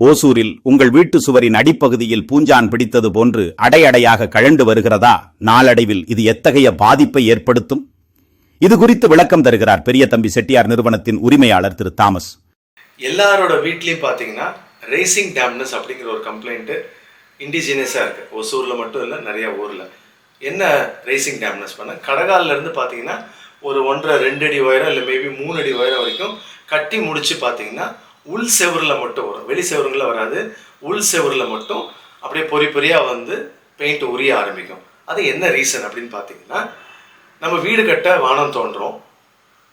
ஓசூரில் உங்கள் வீட்டு சுவரின் அடிப்பகுதியில் பூஞ்சான் பிடித்தது போன்று அடையடையாக கழண்டு வருகிறதா? நாளடைவில் இது எத்தகைய பாதிப்பை ஏற்படுத்தும்? இது குறித்து விளக்கம் தருகிறார் பெரிய தம்பி செட்டியார் நிறுவனத்தின் உரிமையாளர் திரு தாமஸ். எல்லாரோட வீட்லேயும் பார்த்தீங்கன்னா ரேசிங் டேம்னஸ் அப்படிங்கிற ஒரு கம்ப்ளைண்ட்டு இண்டிஜினியஸாக இருக்குது ஒசூரில் மட்டும் இல்லை நிறைய ஊரில். என்ன ரேசிங் டேம்னஸ் பண்ண? கடகால்ல இருந்து பார்த்தீங்கன்னா ஒரு ஒன்றரை ரெண்டு அடி உயரம் இல்லை மேபி மூணு அடி உயரம் வரைக்கும் கட்டி முடிச்சு பார்த்தீங்கன்னா உள் செவரில் மட்டும் வரும். வெளி செவருங்களில் வராது. உள் செவரில் மட்டும் அப்படியே பொறி பொறியாக வந்து பெயிண்ட் உரிய ஆரம்பிக்கும். அது என்ன ரீசன் அப்படின்னு பார்த்தீங்கன்னா நம்ம வீடு கட்ட வானம் தோன்றோம்.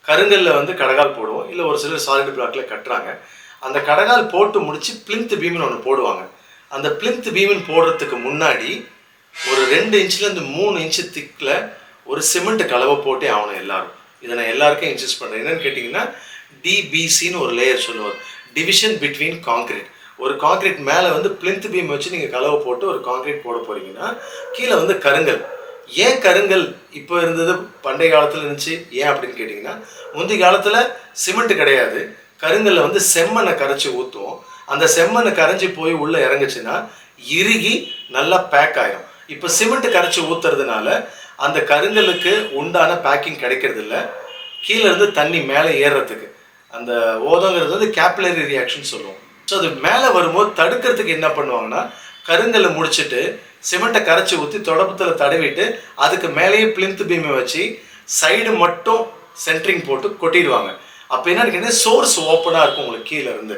கருங்கல்ல வந்து கடகால் போடுவோம். இல்லை ஒரு சிலர் சாலிட் பிளாக்ல கட்டுறாங்க. அந்த கடகால் போட்டு முடிச்சு பிளிந்த் பீம்னு ஒன்று போடுவாங்க. அந்த பிளிந்த் பீம்னு போடுறதுக்கு முன்னாடி ஒரு ரெண்டு இன்ச்லேருந்து மூணு இன்ச்சு திக்கில் ஒரு சிமெண்ட் கலவை போட்டே ஆகணும் எல்லாரும். இதை நான் எல்லாருக்கும் இன்சிஸ்ட் பண்ணுறேன் என்னன்னு கேட்டிங்கன்னா டிபிசின்னு ஒரு லேயர் சொல்லுவார் டிவிஷன் பிட்வீன் காங்கிரீட் ஒரு காங்கிரீட் மேலே வந்து பிளிந்த் பீம் வச்சு நீங்கள் கலவை போட்டு ஒரு காங்கிரீட் போட போகிறீங்கன்னா கீழே வந்து கருங்கல். ஏன் கருங்கல் இப்போ இருந்தது பண்டைய காலத்தில் இருந்துச்சு? ஏன் அப்படின்னு கேட்டிங்கன்னா முந்தைய காலத்தில் சிமெண்ட் கிடையாது. கருங்கல்ல வந்து செம்மண்ணை கரைச்சி ஊற்றுவோம் அந்த செம்மண்ணை கரைஞ்சி போய் உள்ளே இறங்குச்சுன்னா இறுகி நல்லா பேக் ஆயிரும். இப்போ சிமெண்ட் கரைச்சி ஊற்றுறதுனால அந்த கருங்கலுக்கு உண்டான பேக்கிங் கிடைக்கிறது இல்லை கீழே இருந்து தண்ணி மேலே ஏறுறதுக்கு. அந்த ஓதங்கிறது வந்து கேப்லரி ரியாக்ஷன் சொல்லுவோம். ஸோ அது மேலே வரும்போது தடுக்கிறதுக்கு என்ன பண்ணுவாங்கன்னா கருங்கல்லை முடிச்சிட்டு சிமெண்ட்டை கரைச்சி ஊற்றி தொடப்பத்தில் தடவிட்டு அதுக்கு மேலேயே பிளிந்த் பீமை வச்சு சைடு மட்டும் சென்ட்ரிங் போட்டு கொட்டிடுவாங்க. அப்போ என்ன கேட்டீங்கன்னா சோர்ஸ் ஓப்பனாக இருக்கும் உங்களுக்கு கீழே இருந்து.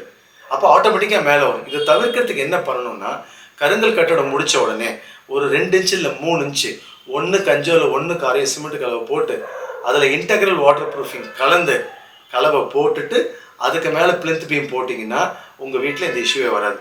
அப்போ ஆட்டோமேட்டிக்காக மேலே வரும். இதை தவிர்க்கிறதுக்கு என்ன பண்ணணும்னா கருங்கல் கட்டடம் முடித்த உடனே ஒரு ரெண்டு இன்ச்சு இல்லை மூணு இன்ச்சு ஒன்று கஞ்சோ இல்லை ஒன்று காரையோ சிமெண்ட் கலவை போட்டு அதில் இன்டெக்ரல் வாட்டர் ப்ரூஃபிங் கலந்து கலவை போட்டுட்டு அதுக்கு மேலே பிளிந்த் பீம் போட்டிங்கன்னா உங்கள் வீட்டில் இந்த இஷ்யூவே வராது.